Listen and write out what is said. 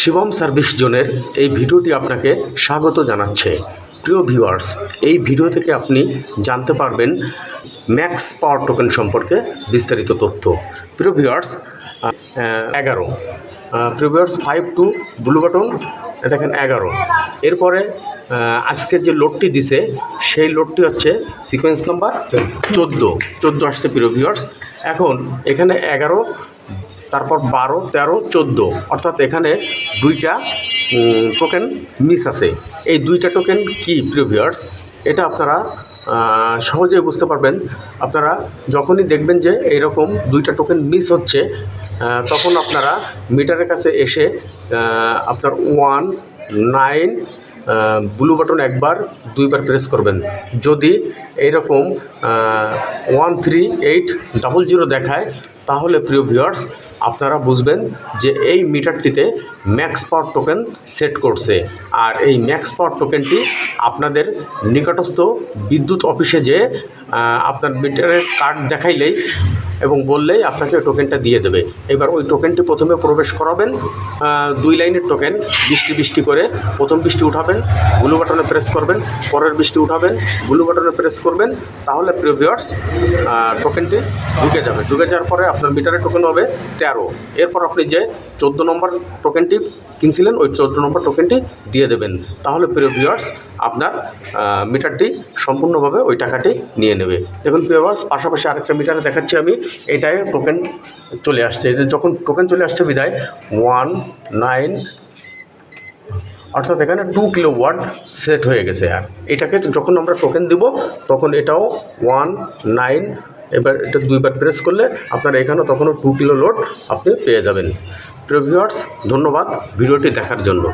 Shivam service জোনের এই ভিডিওটি আপনাকে স্বাগত জানাচ্ছে। প্রিয় ভিউয়ার্স এই ভিডিও থেকে আপনি জানতে পারবেন ম্যাক্স পাওয়ার টোকেন সম্পর্কে বিস্তারিত তথ্য। প্রিয় ভিউয়ার্স এগারো। প্রিয় viewers five two blue button দেখেন এগারো। এরপরে আজকে যে লোডটি দিছে সেই লোডটি হচ্ছে সিকোয়েন্স নাম্বার চোদ্দ। চোদ্দ আসছে প্রিয় ভিউয়ার্স। এখন এখানে এগারো তারপর বারো, তেরো, চোদ্দ। অর্থাৎ এখানে দুইটা টোকেন মিস আছে। এই দুইটা টোকেন কি প্রিভিয়ার্স এটা আপনারা সহজেই বুঝতে পারবেন। আপনারা যখনই দেখবেন যে এইরকম দুইটা টোকেন মিস হচ্ছে তখন আপনারা মিটারের কাছে এসে আপনার ওয়ান নাইন ব্লু বাটন একবার, দুইবার প্রেস করবেন। যদি এইরকম one three eight double zero দেখায় তাহলে প্রিয় ভিউয়ার্স আপনারা বুঝবেন যে এই মিটারটিতে ম্যাক্স পাওয়ার টোকেন সেট করছে। আর এই ম্যাক্স পাওয়ার টোকেনটি আপনাদের নিকটস্থ বিদ্যুৎ অফিসে যে আপনার মিটারের কার্ড দেখাইলেই এবং বললেই আপনাকে টোকেনটা দিয়ে দেবে। এবার ওই টোকেনটি প্রথমে প্রবেশ করাবেন দুই লাইনের টোকেন বৃষ্টি বৃষ্টি করে প্রথম বৃষ্টি উঠাবেন ব্লু বাটনে প্রেস করবেন, পরের বৃষ্টি উঠাবেন ব্লু বাটনে প্রেস করবেন, তাহলে প্রিয় ভিউয়ার্স টোকেনটি ঢুকে যাবে। ঢুকে যাওয়ার পরে আপনার মিটারের টোকেন হবে তেরো। এরপর আপনি যে চোদ্দ নম্বর টোকেনটি কিনছিলেন, ওই চোদ্দ নম্বর টোকেনটি দিয়ে দেবেন। তাহলে প্রিয় ভিউয়ার্স আপনার মিটারটি সম্পূর্ণভাবে ওই টাকাটি নিয়ে নেবে। দেখুন প্রিয় ভিউয়ার্স পাশাপাশি আরেকটা মিটারে দেখাচ্ছি আমি। এটাই টোকেন চলে আসছে। এটা যখন টোকেন চলে আসছে বিদায় ওয়ান নাইন অর্থাৎ এখানে টু কিলো ওয়াট সেট হয়ে গেছে। আর এটাকে যখন আমরা টোকেন দিব, তখন এটাও ওয়ান নাইন এবার এটা দুইবার প্রেস করলে আপনার এখানেও তখনও টু কিলো লোড আপনি পেয়ে যাবেন। প্রিয় ভিউয়ার্স ধন্যবাদ ভিডিওটি দেখার জন্য।